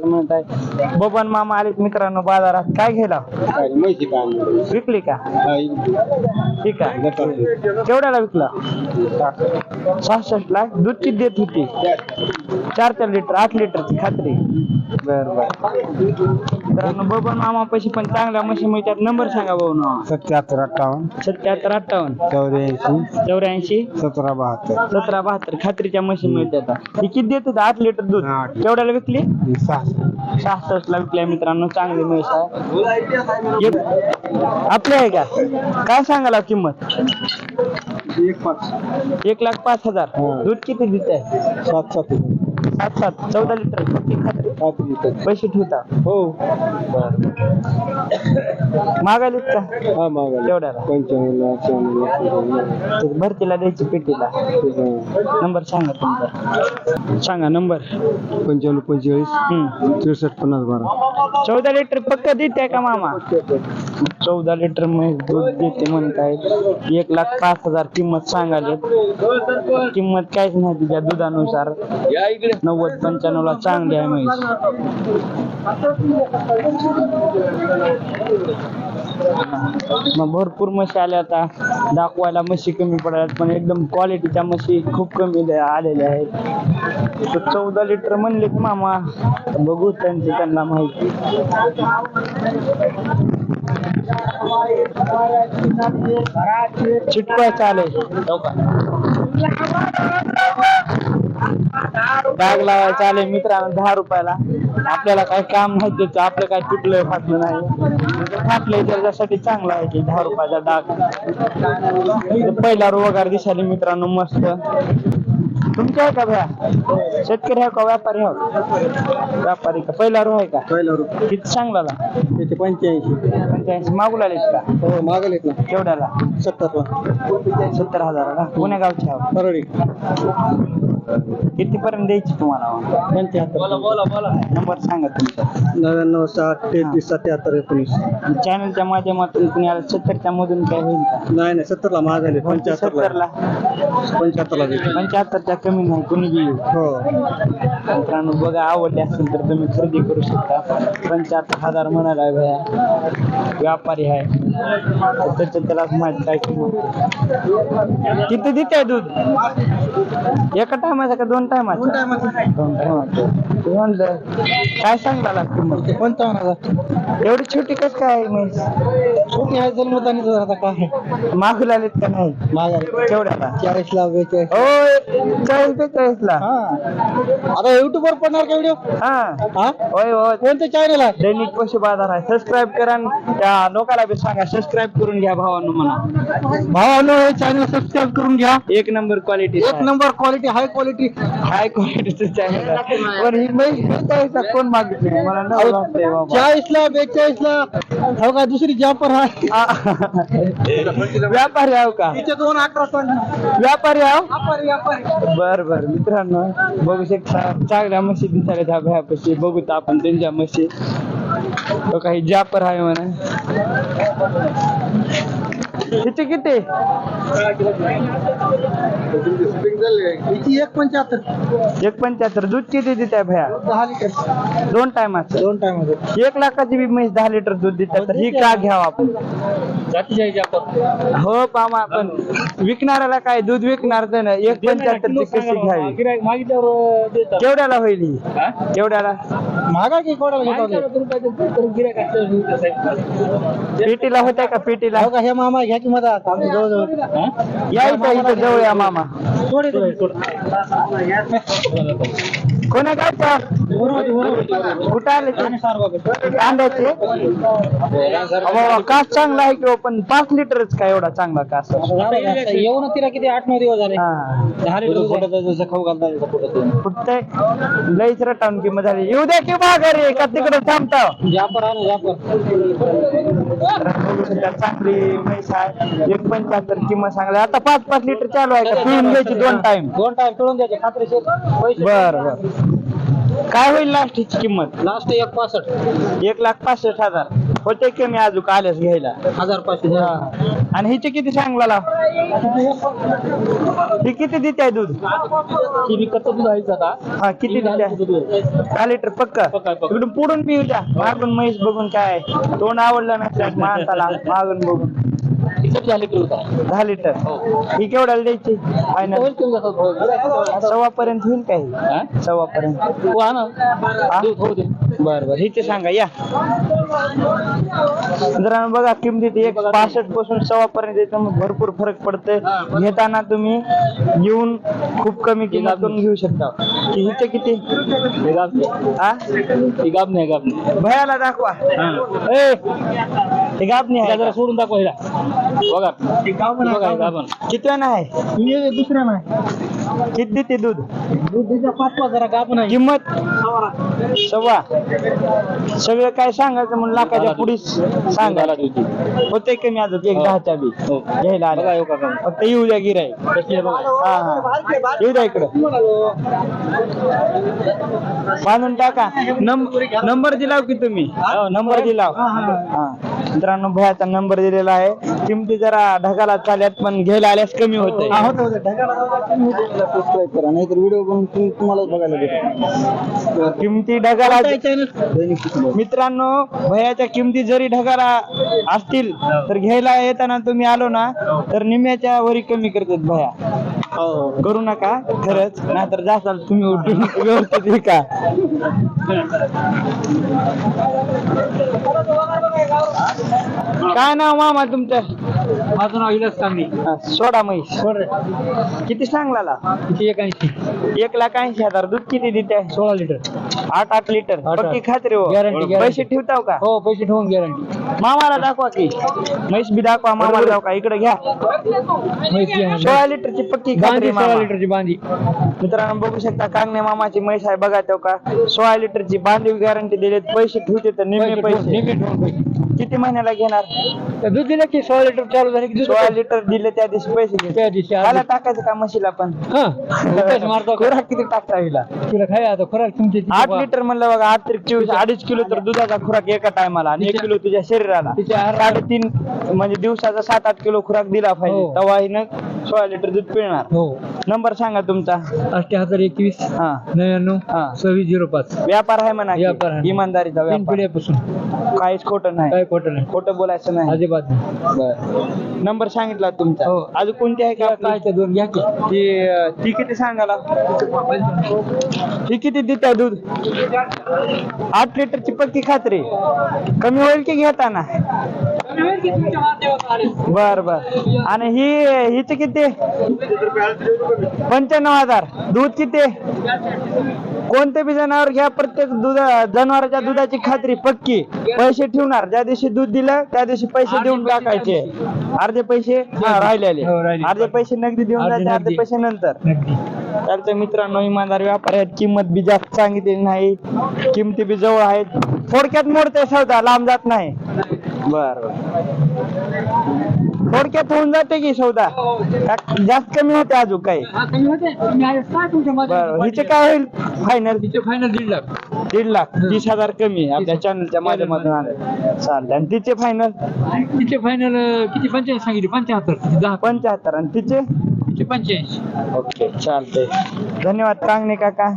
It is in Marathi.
म्हणत आहे बबन मामा आलेत मित्रांनो बाजारात. काय घ्यायला? माहिती काय विकली का? ठीक आहे. केवढ्याला विकला? सहासष्ट लाख दूध किती देत होती? चार चार लिटर आठ लिटरची खात्री. बर बर. मित्रांनो बबन मामा पैसे पण चांगल्या म्हशी मिळतात. नंबर सांगा भाऊ ना. सत्याहत्तर अठ्ठावन्न. सत्याहत्तर अठ्ठावन्न. चौऱ्याऐंशी. चौऱ्याऐंशी. सतरा बहात्तर. सतरा बहात्तर खात्रीच्या म्हशी मिळतात. ही किती देत होती? आठ लिटर दूध. केवढ्याला विकली? सहा. सहासष्ट ला विकल्या मित्रांनो चांगली म्हैस आहे. आपली आहे का? काय सांगाला किंमत? एक पाच. एक लाख पाच हजार. हा. दूध किती देत आहे सात सात सात सात चौदा लिटर खात्री पैसे ठेवता. हो. मागायलेत का? हा मागा ते भरतीला द्यायची पेटीला. नंबर सांगा तुमचा. सांगा नंबर. पंच्याण्णव पंचेचाळीस. हम्म. त्रेसष्ट पन्नास बारा. चौदा लिटर पक्क देते का मामा? चौदा लिटर म्हैस दूध देते म्हणतायत एक लाख पाच हजार किंमत सांगाले किंमत काहीच नाही तिच्या दुधानुसार. नव्वद पंच्याण्णवला चांगली आहे म्हैस. मग भरपूर म्हशी आल्या आता. दाखवायला म्हशी कमी पडल्यात पण एकदम क्वालिटीच्या म्हशी खूप कमी आलेल्या आहेत. चौदा लिटर म्हणलेत मामा. बघू त्यांची त्यांना माहिती. चिटकवाय चालेल डाग लावायचा चालेल मित्रांनो दहा रुपयाला. आपल्याला काय काम नाही त्याचं आपलं काय तुटलं फाटलं नाही. फाटलंय त्याच्यासाठी चांगलं आहे की दहा रुपयाचा डाग पहिला रो वगैरे दिसायला मित्रांनो मस्त. तुमच्या आहे का भया? शेतकरी आहे का व्यापारी आहे? व्यापारी का? पहिला रो आहे का? पहिला रुपये किती चांगला त्याचे पंच्याऐंशी. पंच्याऐंशी. मागू लागलेत का? हो मागलेत ना केवढ्याला? सत्तर सत्तर हजाराला. पुण्या गावचे आहोत परळी. किती पर्यंत द्यायची तुम्हाला? पंच्याहत्तर बोला बोला बोला. नंबर सांगा तुमचा. नव्याण्णव साठ तेहतीस सत्याहत्तर एकोणीस. चॅनलच्या माध्यमातून कुणाला सत्तरच्या मधून काय होईल का? नाही नाही सत्तरला महागाले पंच्याहत्तरला. सत्तरला? पंच्याहत्तरला देतो. पंच्याहत्तरच्या कमी नाही कुणी बी येईल. हो. मित्रांनो बघा आवडले असेल तर तुम्ही खरेदी करू शकता. पंच्याहत्तर हजार म्हणाला आहे भया व्यापारी आहे. तर त्याचं त्यालाच माहीत काय किंमत किती देते दूध? एका टायमाचा का? दोन टायमाचा दोन टायमाचा ते म्हणलं काय सांगला किंमत पंचावन्न हजार एवढी छोटी कस काय आहे म्हैस छोटी आहे जन्मतानी आता काय? मागू लागलेत का नाही? मागाले केवढ्याला चाळीस ला बेचाळीस होय चाळीस बेचाळीस ला हा. आता युट्यूब वर पडणार का व्हिडिओ हा. हा? होय होय. चॅनल आहे दैनिक पशु बाजार आहे. सबस्क्राईब करा आणि त्या लोकांना बी सांगा सबस्क्राईब करून घ्या भावांनो म्हणा भावानो हे चॅनल सबस्क्राईब करून घ्या. एक नंबर क्वालिटी एक number quality high quality high क्वालिटीचं चॅनल आहे पण ही म्हैस बेचाळीसला कोण मागितली? मला नाही वाटतंय बाबा चाळीस ला बेचाळीस ला हो का दुसरी जापर आहे? आ, व्यापारी आहो का? तिचे दोन व्यापारी आहो? व्यापारी व्यापारी. बर बर. मित्रांनो बघू शकता चांगल्या म्हशी दिसायला त्या भयापाशी. बघूत आपण त्यांच्या म्हशी तो काही जापर आहे म्हणा. किती किती? एक पंच्याहत्तर. एक पंच्याहत्तर. दूध किती देत आहे भया? दहा लिटर. दोन टायमाचं दोन होते एक लाखाची बी म्हैस दहा लिटर दूध देतात तर ही का घ्यावं आपण? हो पामा आपण विकणाऱ्याला काय दूध विकणार तर ना एक पंच्याहत्तर ची कशी घ्यावी. मागितल्यावर केवढ्याला होईल ही? केवढ्याला? महागा की कोणाला पेटीला होत्या का पेटीला? हो का हे मामा घ्या की मदत आमच्या जवळ या इथं इथं जवळ या मामा. कोणा? कांद्याचे अहो, कास चांगला आहे किंवा पण पाच लिटरच काय एवढा चांगला कास? येऊन तिला किती आठ नऊ दिवस झाले. हा. दहा लिटर जसं खाऊ घालता फुटतंय लईच रटावून किंमत झाली. येऊ द्या की माघारी का तिकडे थांबता. जापर चांगली म्हैस आहे. एक पंच्याहत्तर किंमत सांगली. आता पाच पाच लिटर चालू आहे का? पिऊन घ्यायची दोन टाइम दोन टाइम पिळून द्यायचे. खात्रीशीर. पैसे बर बर. काय होईल लास्टची किंमत? लास्ट एक पासष्ट. एक लाख पासष्ट हजार. होते कमी अजून आल्यास घ्यायला? हजार पाचशे हा. आणि हिचे किती सांगला ही किती देते आहे दूध? ही विकत दूध आहेच आता. हा किती देते आहे? दहा लिटर पक्का. पक्का, पक्का. इकडून पुढून पिऊ द्या मागून म्हैस बघून काय तोंड आवडलं नसतं माणसाला मागून बघून. झाले होता दहा लिटर. ही. केवढ्याला द्यायची? फायनल सव्वा पर्यंत होईल काही सव्वा पर्यंत हो हा ना. दूध हो दे बर बर. हिचे सांगा या. जरा बघा किमतीत एक पासष्ट पासून सव्वा पर्यंत भरपूर फरक पडते घेताना तुम्ही येऊन खूप कमी किंमतून घेऊ शकता. की हिचे किती? हे गाब हा? हे गाब नाही गाब नाही. भयाला दाखवा. ए! हे त्याला आहे जरा? सोडून दाखव हिला. बघा. बघा हे. किती वेळा आहे? दुसऱ्या नाही. किती देते दूध? जरा नाही. किंमत? सव्वा सगळं काय सांगायचं म्हणून लाखाच्या सांगायला होते कमी एक हो. दहाच्या बी. हो. घ्यायला बघा आले फक्त येऊ द्या गिराय कशी आहे बघा. हा हा. येऊ द्या इकडं. बांधून टाका. नंब- नंबर दिलाव की तुम्ही? हो, नंबर. दिलाव. हा. मित्रांनो भयाचा नंबर दिलेला आहे. किमती जरा ढगाला चालल्यात पण घ्यायला आल्यास कमी होत नाहीतर व्हिडिओ बनवून तुम्हाला बघायला भेटेल. किमती ढगाला मित्रांनो भयाच्या किमती जरी ढगाला असतील तर घ्यायला येताना तुम्ही आलो ना तर निम्याच्या वरी कमी करतात भया. करू नका खरंच. नाहीतर जासाल तुम्ही उठून. व्यवस्थित हे का काय नाव मामा तुमचं? माझं नाव इलास हा, सोडा म्हैस. किती सांगला किती एकाऐंशी? एक लाख ऐंशी हजार दूध किती देते? सोळा लिटर. आठ आठ लिटर. आठ. पक्की खात्री हो. Guarantee, guarantee. पैसे ठेवताव का? हो पैसे ठेवून गॅरंटी मामाला दाखवा की. म्हैस बी दाखवा मामाला दाखवा. इकडे घ्या. सोळा लिटरची पक्की खात्री बांधी सोळा मामा. लिटरची बांधी. मित्रांनो बघू शकता कांगणे मामाची म्हैस आहे बघा तो का. सोळा लिटरची बांधीव गॅरंटी दिलेत. पैसे ठेवते तर निम्मे पैसे. निम्मे ठेवून पैसे. किती महिन्याला घेणार? दूध दिलं की सोळा लिटर चालू झाले की दूध सोळा लिटर दिले त्या दिवशी पैसे त्या दिवशी आज- टाकायचं का म्हशीला पण? हा. उपास मारतो. का? खुराक किती टाकता हिला? तुला काय आता खुराक तुमची तिची आठ बा- लिटर म्हणलं बघा आठ तरी चोवीस अडीच किलो तर दुधाचा खुराक एका टायमाला आणि एक किलो तुझ्या शरीराला. तिच्या साडेतीन म्हणजे दिवसाचा सात आठ किलो खुराक दिला पाहिजे. हो. तेव्हा हिनं सोळा लिटर दूध पिळणार. हो. नंबर सांगा तुमचा. अठ्याहत्तर एकवीस हा. हा. नव्याण्णव सव्वीस झिरो पाच. व्यापार आहे म्हणा की. व्यापार आहे. इमानदारीचा तीन व्यापार पिढ्यापासून. काहीच खोटं नाही. काय खोटं नाही. खोटं बोलायचं नाही. अजिबात नाही. बर. नंबर सांगितला तुमचा. हो. अजून कोणती आहे का काय दोन घ्या की. ती अं, ती किती सांगाला ती किती देते दूध? आठ लिटरची पक्की खात्री. कमी होईल की घेताना? बर बर. आणि ही हिचे किती? पंच्याण्णव हजार. दूध किती? कोणते बी जनावर घ्या प्रत्येक दूध जनावराच्या दुधाची खात्री पक्की. पैसे ठेवणार. ज्या दिवशी दूध दिलं त्या दिवशी पैसे देऊन टाकायचे. अर्धे पैसे हा, राहिलेले. हो, राहिले. अर्धे पैसे नगदी देऊन अर्धे जायचे अर्धे नगदी. पैसे नंतर. नगदी. त्याचं मित्रांनो इमानदार व्यापारी आहेत किंमत बी जास्त सांगितलेली नाही. किमती बी जवळ आहेत. थोडक्यात मोडते सौदा. लांब जात नाही. बर थोडक्यात होऊन जाते की सौदा का जास्त कमी होते अजून काही. बर हिचे काय होईल? फायनल तिचे फायनल दीड लाख. दीड लाख. तीस हजार कमी आहे. आपल्या चॅनलच्या माध्यमातून आले. चालते आणि तिचे फायनल तिचे फायनल किती? पंच्याऐंशी सांगितले. पंच्याहत्तर. दहा. पंच्याहत्तर. आणि तिचे? तिचे पंच्याऐंशी. ओके चालते धन्यवाद. कांगणे काका.